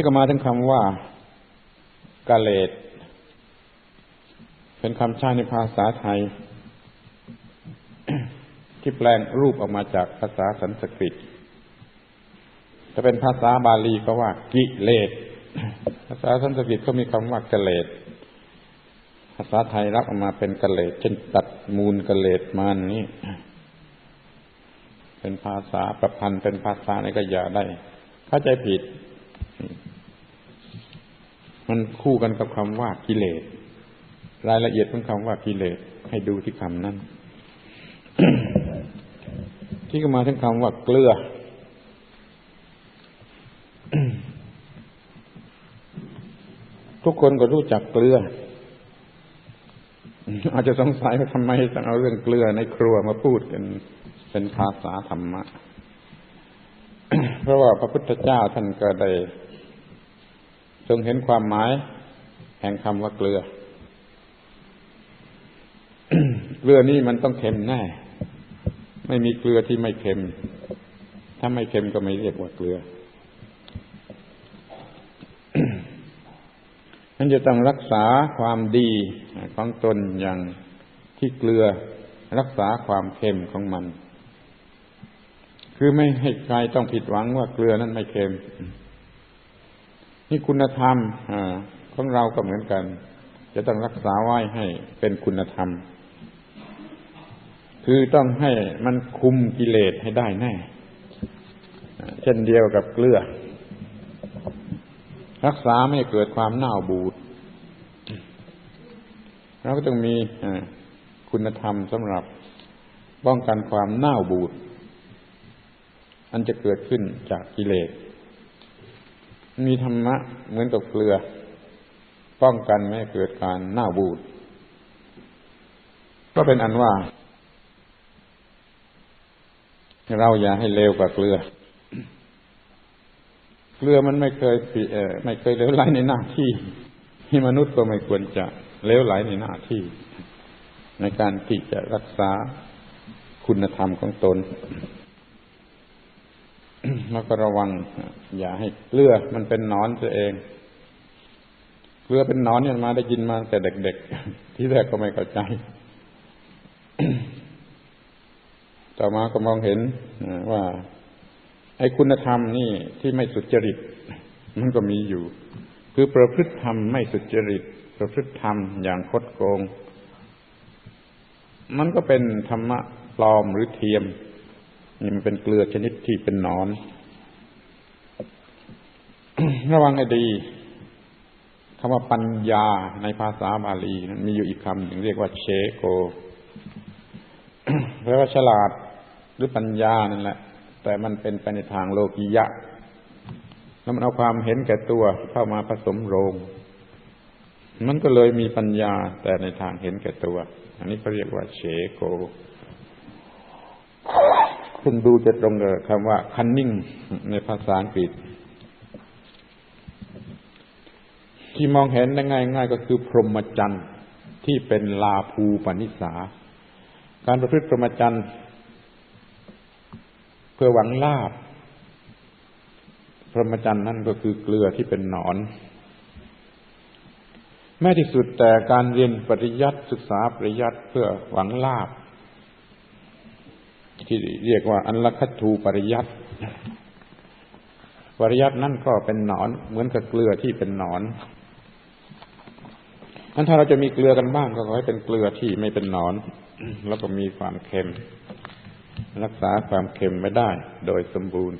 นี่ก็มาถึงคำว่ากาเลตเป็นคำใช้ในภาษาไทย ที่แปลงรูปออกมาจากภาษาสันสกฤตถ้าเป็นภาษาบาลีก็ว่า กิเลสภาษาสันสกฤตก็มีคำว่ากเลสภาษาไทยรับออกมาเป็นกเลสเช่นตัดมูลกเลสมันนี่เป็นภาษาประพันธ์เป็นภาษาในก็อย่าได้ เข้าใจผิด มันคู่กันกับคำว่ากิเลส รายละเอียดของคำว่ากิเลสให้ดูที่คำนั้น ที่ก็มาถึงคำว่าเกลือ ทุกคนก็รู้จักเกลือ อาจจะสงสัยว่าทำไมต้องเอาเรื่องเกลือในครัวมาพูดกันเป็นภาษาธรรมะ เพราะว่าพระพุทธเจ้าท่านก็ได้ ทรงเห็นความหมาย แห่งคำว่าเกลือ เกลือนี่มันต้องเค็มแน่ ไม่มีเกลือที่ไม่เค็ม ถ้าไม่เค็มก็ไม่เรียกว่าเกลือนั่นจะต้องรักษาความดีของตนอย่างที่เกลือรักษาความเค็มของมัน คือไม่ให้ใครต้องผิดหวังว่าเกลือนั้นไม่เค็ม นี่คุณธรรมอของเราก็เหมือนกัน จะต้องรักษาไว้ให้เป็นคุณธรรม คือต้องให้มันคุมกิเลสให้ได้แน่เช่นเดียวกับเกลือ รักษาไม่ให้เกิดความเน่าบูดเราก็ต้องมีคุณธรรมสำหรับป้องกันความเน่าบูดอันจะเกิดขึ้นจากกิเลส มีธรรมะเหมือนกับเกลือ ป้องกันไม่ให้เกิดการหน้าบูด ก็เป็นอันว่า เราอย่าให้เลวกว่าเกลือ เกลือมันไม่เคยปีไม่เคยเลวไหลในหน้าที่ที่มนุษย์ก็ไม่ควรจะเลวไหลในหน้าที่ ในการที่จะรักษาคุณธรรมของตน แล้วก็ระวัง อย่าให้เกลือมันเป็นนอนตัวเองเกลือเป็นนอนเนี่ยมาได้ยินมาแต่เด็กๆ ที่แรกก็ไม่เข้าใจ ต่อมาก็มองเห็นว่าไอ้คุณธรรมนี่ที่ไม่สุจริต มันก็มีอยู่ คือประพฤติธรรมไม่สุจริต ประพฤติธรรมอย่างคดโกง มันก็เป็นธรรมะปลอมหรือเทียม นี่มันเป็นเกลือชนิดที่เป็นนอน ระวังให้ดีคำว่าปัญญาในภาษาบาลีนั้นมีอยู่อีกคำหนึ่งเรียกว่าเชโกแปลว่าฉลาดหรือปัญญานั่นแหละ แต่มันเป็นไปในทางโลกียะ แล้วมันเอาความเห็นแก่ตัวเข้ามาผสมโรง มันก็เลยมีปัญญาแต่ในทางเห็นแก่ตัว อันนี้เขาเรียกว่าเชโก ซึ่งดูจะตรงกับคำว่า cunning ในภาษาอังกฤษ ที่มองเห็นได้ง่าย ๆ ก็คือ พรหมจรรย์ที่เป็นลาภูปนิสา การประพฤติพรหมจรรย์เพื่อหวังลาบพรหมจรรย์นั่นก็คือเกลือที่เป็นหนอน แม้ที่สุดแต่การเรียนปริยัติศึกษาปริยัติเพื่อหวังลาบ ที่เรียกว่า อันละคัตทูปริยัติปริยัตินั่นก็เป็นหนอน เหมือนกับเกลือที่เป็นหนอนนั้นถ้าเราจะมีเกลือกันบ้างก็ขอให้เป็นเกลือที่ไม่เป็นหนอน แล้วก็มีความเค็ม รักษาความเค็มไม่ได้ โดยสมบูรณ์